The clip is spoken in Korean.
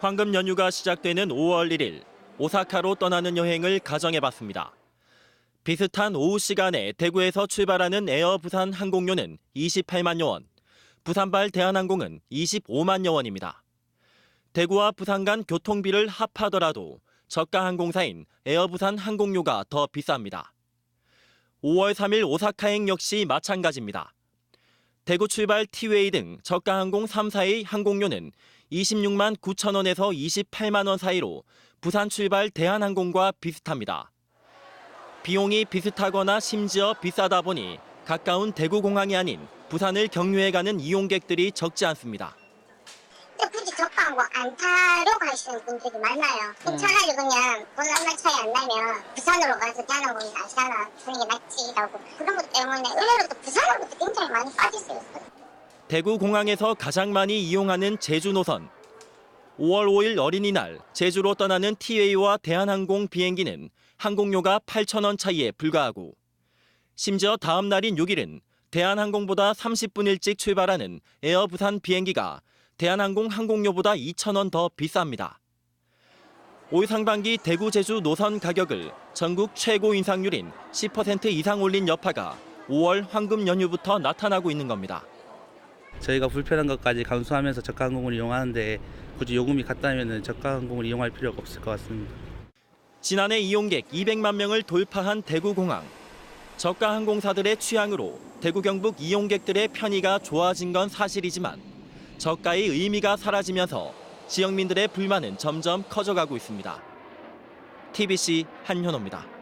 황금 연휴가 시작되는 5월 1일 오사카로 떠나는 여행을 가정해봤습니다. 비슷한 오후 시간에 대구에서 출발하는 에어 부산 항공료는 28만여 원, 부산발 대한항공은 25만여 원입니다. 대구와 부산 간 교통비를 합하더라도 저가 항공사인 에어 부산 항공료가 더 비쌉니다. 5월 3일 오사카행 역시 마찬가지입니다. 대구 출발 티웨이 등 저가 항공 3사의 항공료는 26만 9천 원에서 28만 원 사이로 부산 출발 대한항공과 비슷합니다. 비용이 비슷하거나 심지어 비싸다 보니 가까운 대구공항이 아닌 부산을 경유해 가는 이용객들이 적지 않습니다. 굳이 저가항공 안 타러 가시는 분들이 많아요. 그럼 차라리 그냥 돈 얼마 차이 안 나면 부산으로 가서 대한항공이 낫잖아. 그런 게 낫지라고. 그런 것 때문에 의외로 또 부산으로도 굉장히 많이 빠질 수 있어요. 대구 공항에서 가장 많이 이용하는 제주 노선. 5월 5일 어린이날 제주로 떠나는 티웨이와 대한항공 비행기는 항공료가 8,000원 차이에 불과하고 심지어 다음 날인 6일은 대한항공보다 30분 일찍 출발하는 에어 부산 비행기가 대한항공 항공료보다 2,000원 더 비쌉니다. 올 상반기 대구 제주 노선 가격을 전국 최고 인상률인 10% 이상 올린 여파가 5월 황금 연휴부터 나타나고 있는 겁니다. 저희가 불편한 것까지 감수하면서 저가 항공을 이용하는데 굳이 요금이 같다면 저가 항공을 이용할 필요가 없을 것 같습니다. 지난해 이용객 200만 명을 돌파한 대구공항. 저가 항공사들의 취향으로 대구 경북 이용객들의 편의가 좋아진 건 사실이지만 저가의 의미가 사라지면서 지역민들의 불만은 점점 커져가고 있습니다. TBC 한현호입니다.